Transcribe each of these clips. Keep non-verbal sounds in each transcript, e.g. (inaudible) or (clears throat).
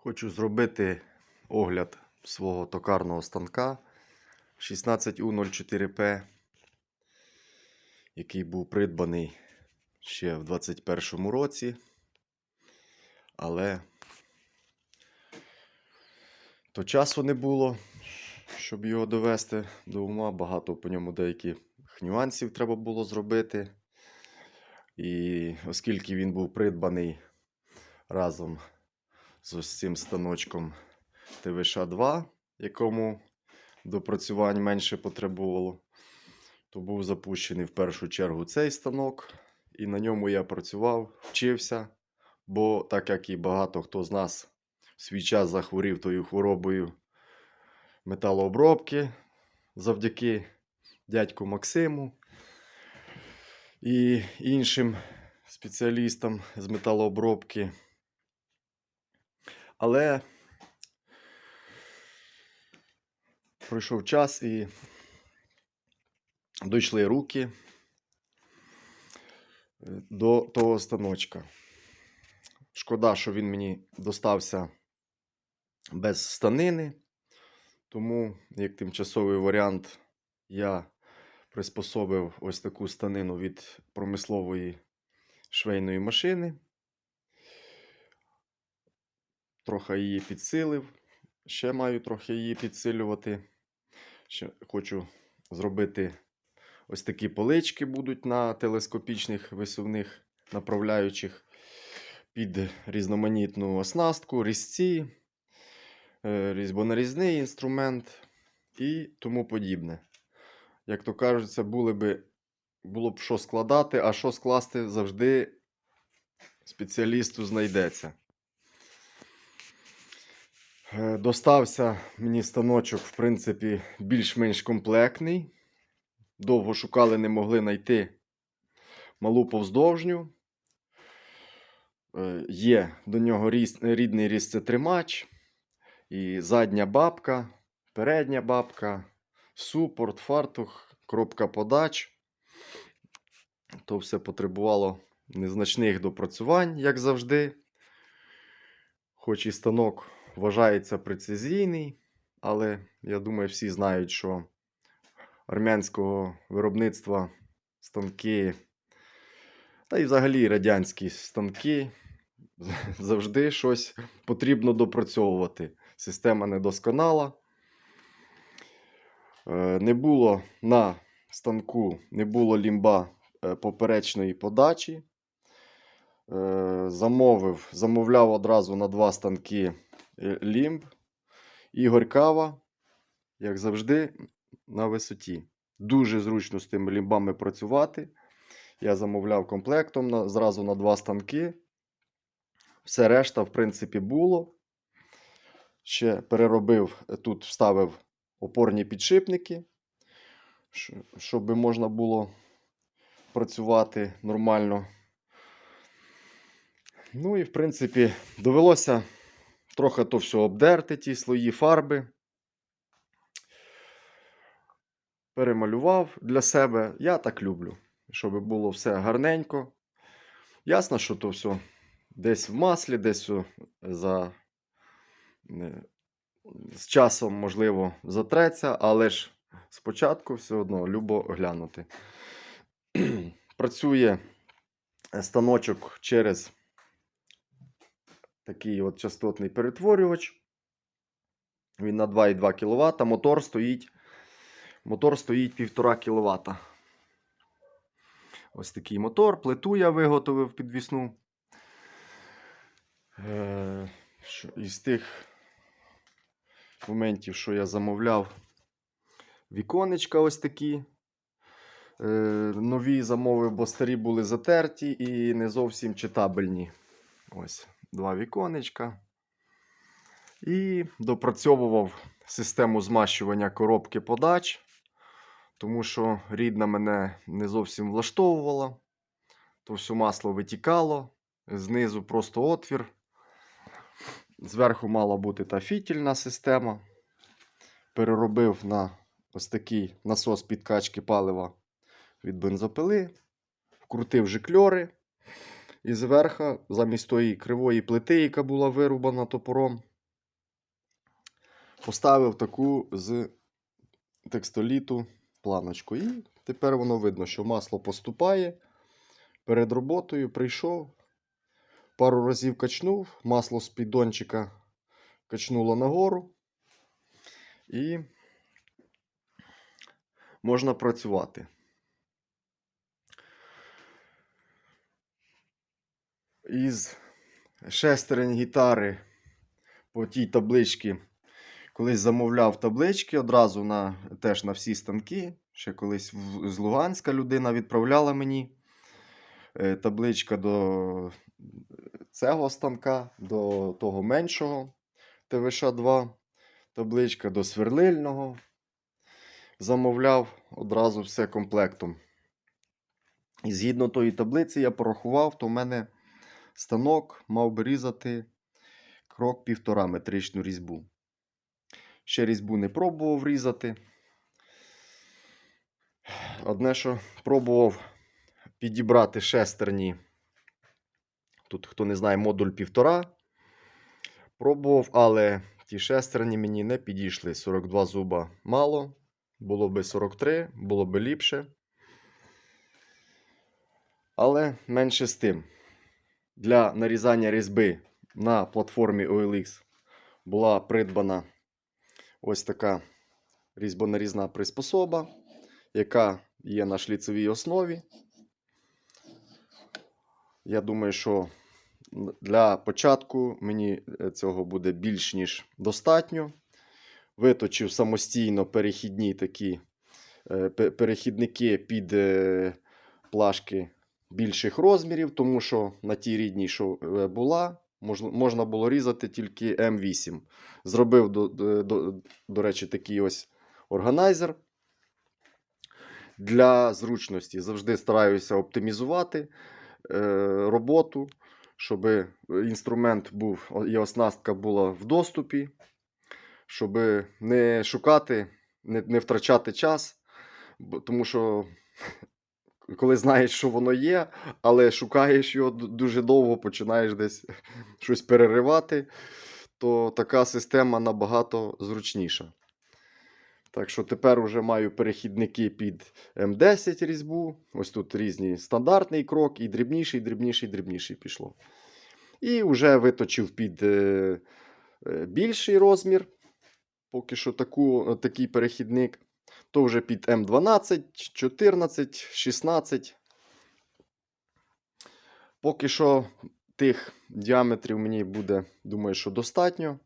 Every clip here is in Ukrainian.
Хочу зробити огляд свого токарного станка 16U04P, який був придбаний ще в 2021 році. Але то часу не було, щоб його довести до ума. Багато по ньому деяких нюансів треба було зробити. І оскільки він був придбаний разом з ось цим станочком ТВШ-2, якому допрацювань менше потребувало, то був запущений в першу чергу цей станок, і на ньому я працював, вчився, бо так як і багато хто з нас в свій час захворів тою хворобою металообробки завдяки дядьку Максиму і іншим спеціалістам з металообробки. Але пройшов час і дійшли руки е, до того станочка. Шкода, що він мені достався без станини, тому як тимчасовий варіант я приспособив ось таку станину від промислової швейної машини. Трохи її підсилив. Ще маю трохи її підсилювати. Ще хочу зробити ось такі полички будуть на телескопічних висувних направляючих під різноманітну оснастку, різці, е, різьбонарізний інструмент і тому подібне. Як то кажуть, це були би, було б що складати, а що скласти завжди спеціалісту знайдеться. Е, Достався мені станочок, в принципі, більш-менш комплектний. Довго шукали, не могли знайти малу повздовжню. Е, Є до нього рідний різцетримач, і задня бабка, передня бабка, супорт, фартух, кропка подач. То все потребувало незначних допрацювань, як завжди. Хоч і станок вважається прецизійний, але я думаю, всі знають, що армянського виробництва станки, та й взагалі радянські станки (laughs) завжди щось потрібно допрацьовувати. Система недосконала. Е, Не було на станку, не було лімба е, поперечної подачі. Е, Замовив, замовляв одразу на два станки лімб. Ігор Кава, як завжди, на висоті. Дуже зручно з тими лімбами працювати. Я замовляв комплектом на, зразу на два станки. Все решта, в принципі, було. Ще переробив, е, тут вставив опорні підшипники, щоб можна було працювати нормально. Ну і, в принципі, довелося трохи то все обдерти, ті слої фарби. Перемалював для себе. Я так люблю, щоб було все гарненько. Ясно, що то все десь в маслі, десь за з часом, можливо, затреться, але ж спочатку все одно любо глянути. (clears throat) Працює станочок через такий от частотний перетворювач. Він на 2,2 кВт. Мотор стоїть, мотор стоїть 1,5 кВт. Ось такий мотор. Плиту я виготовив підвісну. Е, із тих моментів, що я замовляв, віконечка ось такі. Е, нові замовив, бо старі були затерті і не зовсім читабельні. Ось два віконечка. І допрацьовував систему змащування коробки подач, тому що рідна мене не зовсім влаштовувала. То все масло витікало, знизу просто отвір. Зверху мала бути та фітільна система. Переробив на ось такий насос підкачки палива від бензопили, вкрутив жикльори. І зверху, замість тої кривої плити, яка була вирубана топором, поставив таку з текстоліту планочку. І тепер воно видно, що масло поступає. Перед роботою прийшов, пару разів качнув, масло з піддончика качнуло нагору. І можна працювати. Із шестерень гітари по тій табличці. Колись замовляв таблички одразу на, теж на всі станки. Ще колись з Луганська людина відправляла мені е, табличка до цього станка, до того меншого ТВШ-2, табличка до сверлильного. Замовляв одразу все комплектом. І згідно тої таблиці я порахував, то в мене станок мав би різати крок півтора метричну різьбу. Ще різьбу не пробував різати. Одне, що пробував підібрати шестерні. Тут, хто не знає, модуль півтора. Пробував, але ті шестерні мені не підійшли. 42 зуба мало. Було би 43, було би ліпше. Але менше з тим. Для нарізання різьби на платформі OLX була придбана ось така різьбонарізна приспособа, яка є на шліцевій основі. Я думаю, що для початку мені е, цього буде більш ніж достатньо. Виточив самостійно перехідні такі е, перехідники під е, плашки більших розмірів, тому що на тій рідній, що е, була, можна, було різати тільки М8. Зробив, до, до, до, речі, такий ось органайзер. Для зручності завжди стараюся оптимізувати е, роботу, щоб інструмент був і оснастка була в доступі, щоб не шукати, не, не втрачати час, тому що коли знаєш, що воно є, але шукаєш його дуже довго, починаєш десь (laughs) щось переривати, то така система набагато зручніша. Так що тепер вже маю перехідники під М10 різьбу. Ось тут різні стандартний крок, і дрібніший, дрібніший, дрібніший пішло. І вже виточив під е, е, більший розмір. Поки що таку, такий перехідник. То вже під М12, 14, 16. Поки що тих діаметрів мені буде, думаю, що достатньо.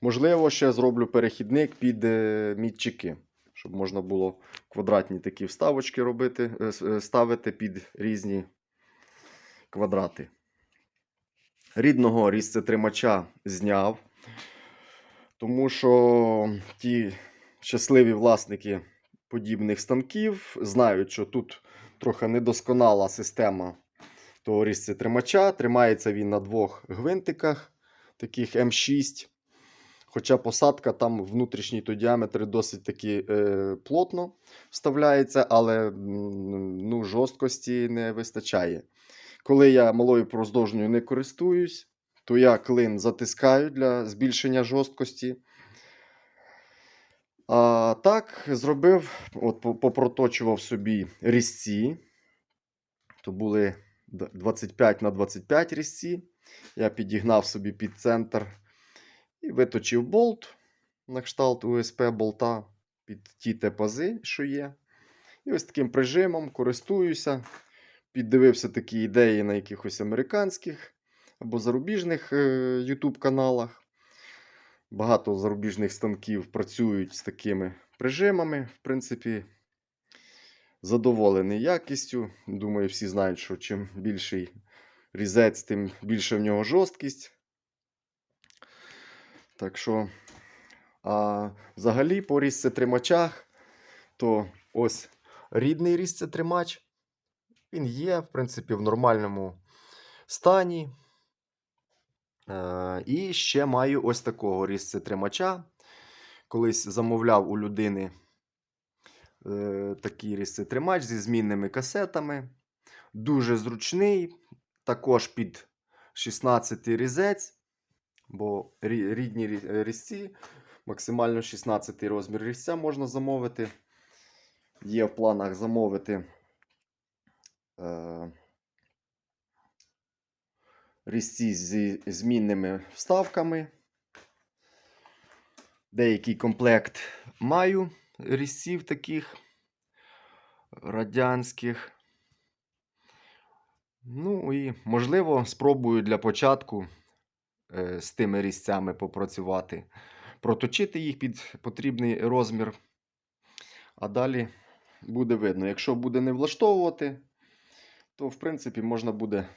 Можливо, ще зроблю перехідник під е, мітчики, щоб можна було квадратні такі вставочки робити, е, е, ставити під різні квадрати. Рідного різцетримача зняв, тому що ті щасливі власники подібних станків знають, що тут трохи недосконала система того різцетримача. Тримається він на двох гвинтиках, таких М6. Хоча посадка там внутрішній то діаметр досить таки е, плотно вставляється, але ну, жорсткості не вистачає. Коли я малою проздовжньою не користуюсь, то я клин затискаю для збільшення жорсткості. А так, зробив, от попроточував собі різці. То були 25 на 25 різці. Я підігнав собі під центр і виточив болт на кшталт УСП болта під ті тепази, що є. І ось таким прижимом користуюся. Піддивився такі ідеї на якихось американських або зарубіжних е, YouTube каналах. Багато зарубіжних станків працюють з такими прижимами. В принципі, задоволений якістю. Думаю, всі знають, що чим більший різець, тим більше в нього жорсткість. Так що, а взагалі, по різцетримачах, то ось рідний різцетримач. Він є, в принципі, в нормальному стані. Е, і ще маю ось такого різцетримача. Колись замовляв у людини е, такий різцетримач зі змінними касетами. Дуже зручний, також під 16 різець, бо рідні різці Максимально 16 розмір різця можна замовити. Є в планах замовити е, різці зі змінними вставками. Деякий комплект маю різців таких радянських. Ну і, можливо, спробую для початку е, з тими різцями попрацювати, проточити їх під потрібний розмір. А далі буде видно. Якщо буде не влаштовувати, то в принципі можна буде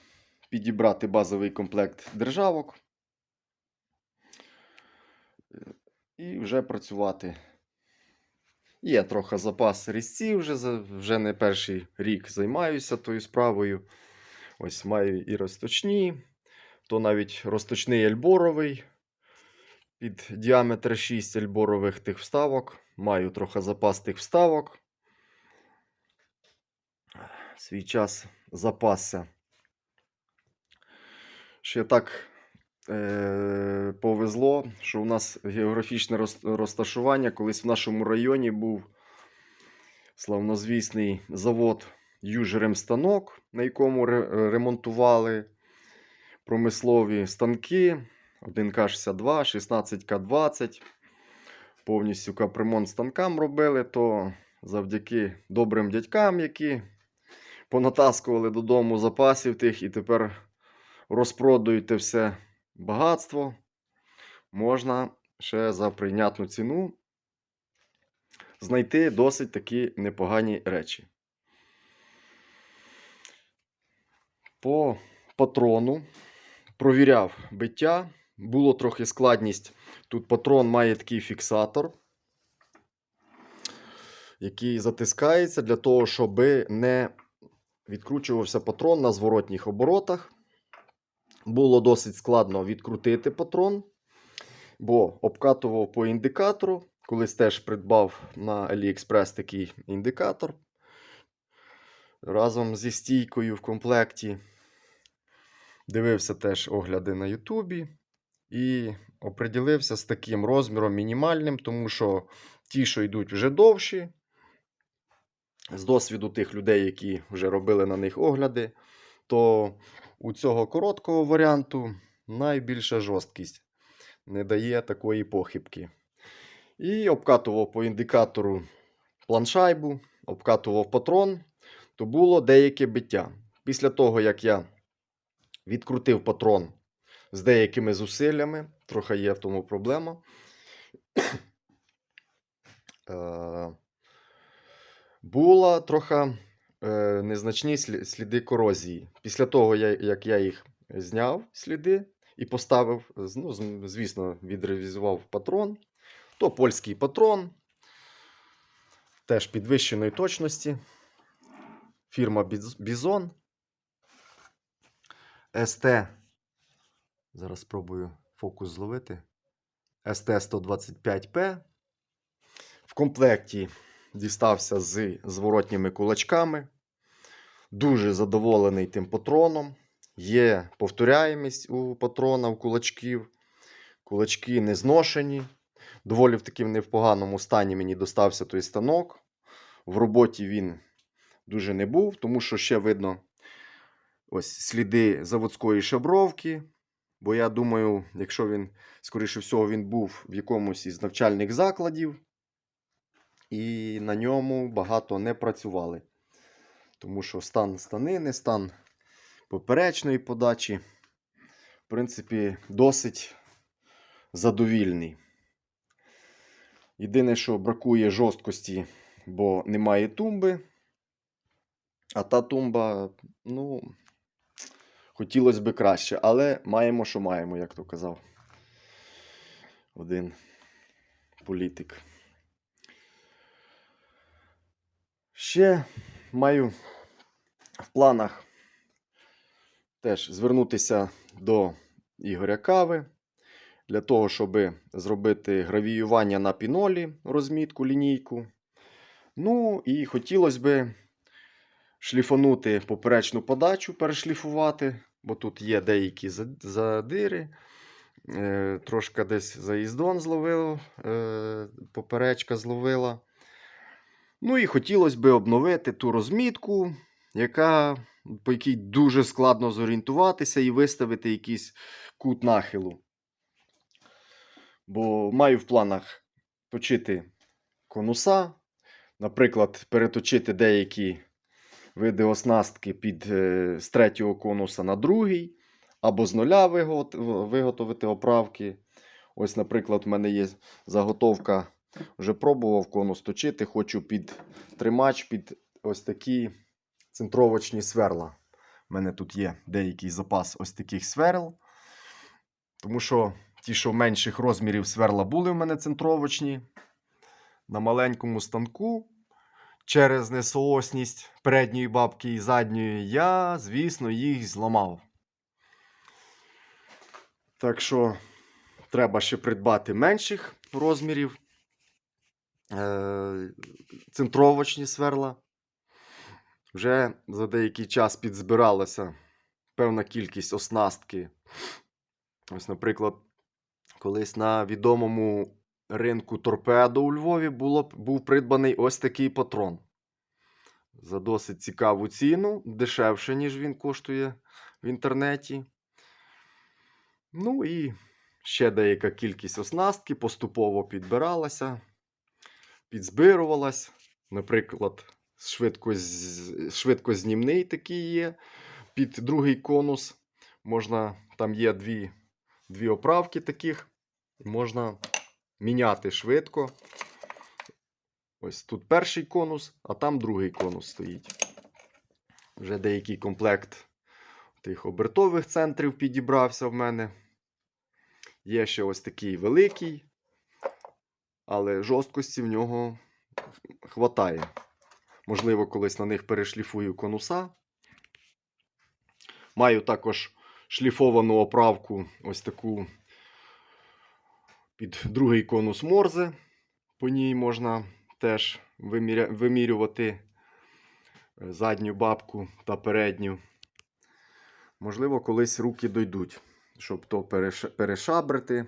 підібрати базовий комплект державок е, і вже працювати. Є трохи запас різців, вже, вже не перший рік займаюся тою справою. Ось маю і розточні, то навіть розточний альборовий під діаметр 6 альборових тих вставок. Маю трохи запас тих вставок. Свій час запасся. Ще так е- повезло, що у нас географічне роз- розташування. Колись в нашому районі був славнозвісний завод Южремстанок, на якому ре- ремонтували промислові станки 1К62, 16К20. Повністю капремонт станкам робили, то завдяки добрим дядькам, які понатаскували додому запасів тих і тепер розпродають те все багатство. Можна ще за прийнятну ціну знайти досить такі непогані речі. По патрону провіряв биття. Було трохи складність. Тут патрон має такий фіксатор, який затискається для того, щоб не відкручувався патрон на зворотніх оборотах. Було досить складно відкрутити патрон, бо обкатував по індикатору. Колись теж придбав на AliExpress такий індикатор разом зі стійкою в комплекті. Дивився теж огляди на Ютубі і оприділився з таким розміром мінімальним, тому що ті, що йдуть вже довші, з досвіду тих людей, які вже робили на них огляди, то у цього короткого варіанту найбільша жорсткість не дає такої похибки. І обкатував по індикатору планшайбу, обкатував патрон, то було деяке биття. Після того, як я відкрутив патрон з деякими зусиллями, трохи є в тому проблема. Е, Була трохи незначні сліди корозії. Після того, як я їх зняв сліди і поставив, ну, звісно, відревізував патрон, то польський патрон, теж підвищеної точності. Фірма Біз- Бізон. СТ. Зараз спробую фокус зловити. СТ-125П. В комплекті дістався з зворотніми кулачками. Дуже задоволений тим патроном. Є повторяємість у патрона, у кулачків. Кулачки не зношені. Доволі в таким непоганому стані мені достався той станок. В роботі він дуже не був, тому що ще видно ось сліди заводської шабровки. Бо я думаю, якщо він, скоріше всього, він був в якомусь із навчальних закладів, і на ньому багато не працювали. Тому що стан станини, стан поперечної подачі, в принципі, досить задовільний. Єдине, що бракує жорсткості, бо немає тумби. А та тумба, ну, хотілося б краще, але маємо, що маємо, як то казав один політик. Ще маю в планах теж звернутися до Ігоря Кави для того, щоб зробити гравіювання на пінолі, розмітку, лінійку. Ну і хотілося би шліфанути поперечну подачу, перешліфувати, бо тут є деякі задири. Е, трошки десь заїздон зловило, е, поперечка зловила. Ну і хотілося би обновити ту розмітку, яка, по якій дуже складно зорієнтуватися і виставити якийсь кут нахилу. Бо маю в планах точити конуса, наприклад, переточити деякі види оснастки під, е, з третього конуса на другий, або з нуля виготовити оправки. Ось, наприклад, в мене є заготовка, вже пробував конус точити, хочу під тримач, під ось такі центровочні сверла. У мене тут є деякий запас ось таких сверл. Тому що ті, що менших розмірів сверла були в мене центровочні. На маленькому станку через несоосність передньої бабки і задньої, я, звісно, їх зламав. Так що треба ще придбати менших розмірів. Е- центровочні сверла. Вже за деякий час підзбиралася певна кількість оснастки. Ось, наприклад, колись на відомому ринку торпедо у Львові було, був придбаний ось такий патрон. За досить цікаву ціну, дешевше, ніж він коштує в інтернеті. Ну і ще деяка кількість оснастки поступово підбиралася, підзбирувалась. Наприклад, швидкоз- швидкознімний такий є під другий конус. Можна, там є дві, дві оправки таких. Можна міняти швидко. Ось тут перший конус, а там другий конус стоїть. Вже деякий комплект тих обертових центрів підібрався в мене. Є ще ось такий великий, але жорсткості в нього хватає. Можливо, колись на них перешліфую конуса. Маю також шліфовану оправку, ось таку під другий конус морзе. По ній можна теж вимірювати е, задню бабку та передню. Можливо, колись руки дойдуть, щоб то переш... перешабрити.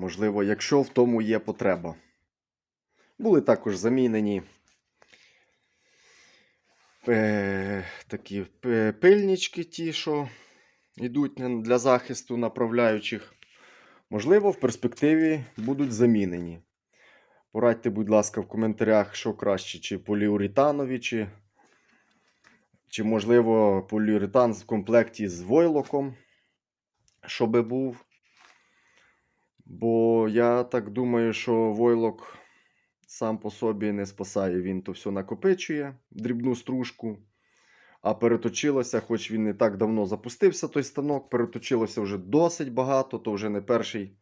Можливо, якщо в тому є потреба. Були також замінені е, такі п- пильнички, ті, що йдуть для захисту направляючих. Можливо, в перспективі будуть замінені. Порадьте, будь ласка, в коментарях, що краще, чи поліуретанові, чи, чи можливо, поліуретан в комплекті з войлоком, щоби був. Бо я так думаю, що войлок сам по собі не спасає. Він то все накопичує, дрібну стружку. А переточилося, хоч він не так давно запустився той станок, переточилося вже досить багато, то вже не перший.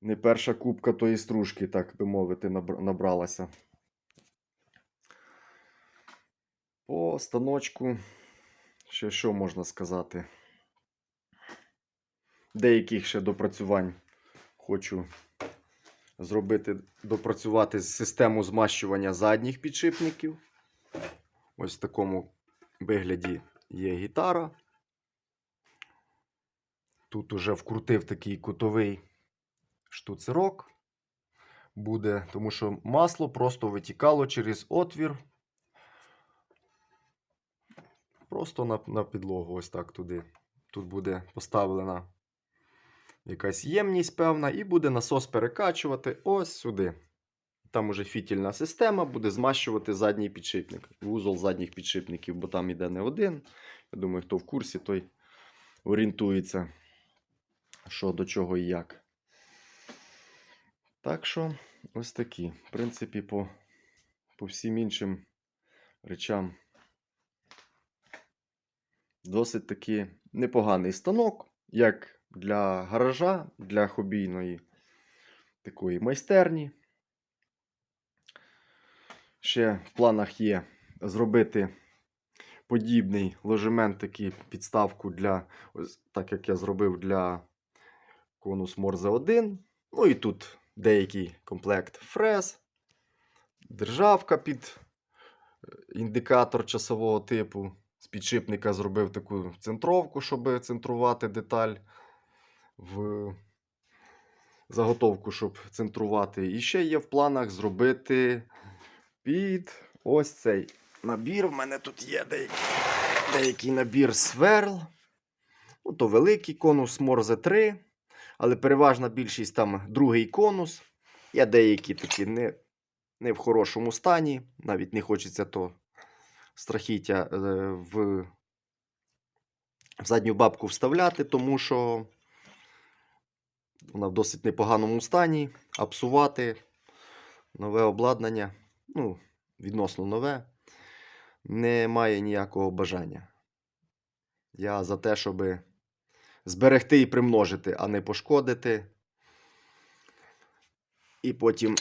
Не перша кубка тої стружки, так би мовити, набралася. По станочку, ще що можна сказати? Деяких ще допрацювань хочу зробити, допрацювати систему змащування задніх підшипників. Ось в такому вигляді є гітара. Тут уже вкрутив такий кутовий штуцерок. Буде, тому що масло просто витікало через отвір. Просто на, на підлогу, ось так туди. Тут буде поставлена якась ємність певна, і буде насос перекачувати ось сюди. Там уже фітільна система буде змащувати задній підшипник, вузол задніх підшипників, бо там іде не один. Я думаю, хто в курсі, той орієнтується, що до чого і як. Так що, ось такі. В принципі, по, по всім іншим речам досить таки непоганий станок, як для гаража, для хобійної такої майстерні. Ще в планах є зробити подібний ложемент, такий підставку для, ось так як я зробив для конус Морзе 1. Ну і тут деякий комплект фрез, державка під е, індикатор часового типу, з підшипника зробив таку центровку, щоб центрувати деталь в заготовку, щоб центрувати. І ще є в планах зробити під ось цей набір. У мене тут є деякий, деякий набір сверл. Ну, то великий конус Морзе 3, але переважна більшість там другий конус. Є деякі такі не, не в хорошому стані. Навіть не хочеться то страхіття е, в, в задню бабку вставляти, тому що вона в досить непоганому стані. А псувати нове обладнання, ну, відносно нове, не має ніякого бажання. Я за те, щоб зберегти і примножити, а не пошкодити. І потім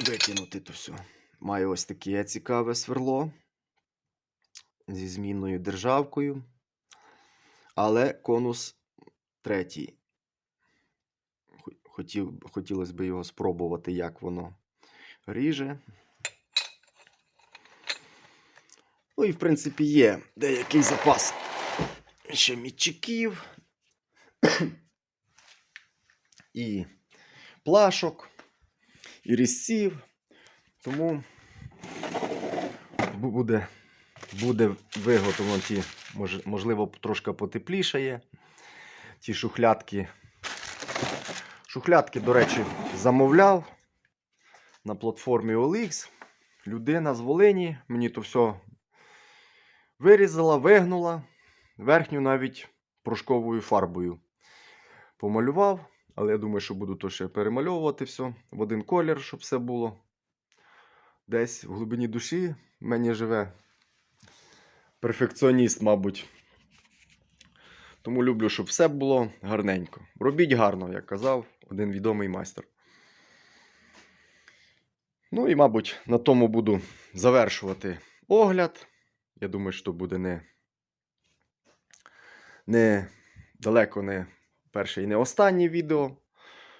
викинути то все. Маю ось таке цікаве сверло зі змінною державкою. Але конус третій. Хо- Хотів, хотілося б його спробувати, як воно ріже. Ну і, в принципі, є деякий запас ще мітчиків (coughs) і плашок, і різців. Тому буде, буде виготовлено ті, можливо, трошки потеплішає. Ті шухлядки. Шухлядки, до речі, замовляв на платформі OLX. Людина з Волині мені то все вирізала, вигнула. Верхню навіть порошковою фарбою помалював. Але я думаю, що буду то ще перемальовувати все в один колір, щоб все було. Десь в глибині душі мені живе перфекціоніст, мабуть. Тому люблю, щоб все було гарненько. Робіть гарно, як казав один відомий майстер. Ну і, мабуть, на тому буду завершувати огляд. Я думаю, що буде не, не далеко не перше і не останнє відео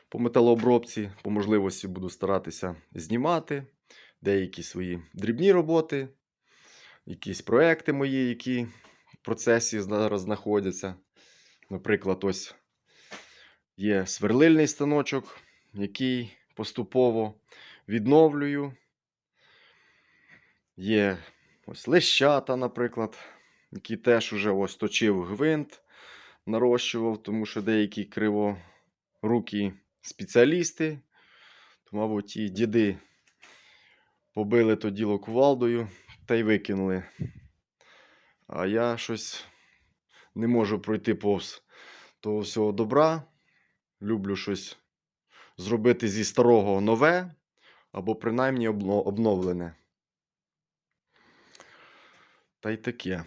по металообробці. По можливості буду старатися знімати деякі свої дрібні роботи, якісь проекти мої, які в процесі зараз знаходяться. Наприклад, ось є сверлильний станочок, який поступово відновлюю. Є ось лещата, наприклад, які теж уже ось точив гвинт, нарощував, тому що деякі криворукі спеціалісти, то, мабуть, і діди побили то діло кувалдою та й викинули. А я щось не можу пройти повз того всього добра. Люблю щось зробити зі старого нове, або принаймні обновлене. Та й таке.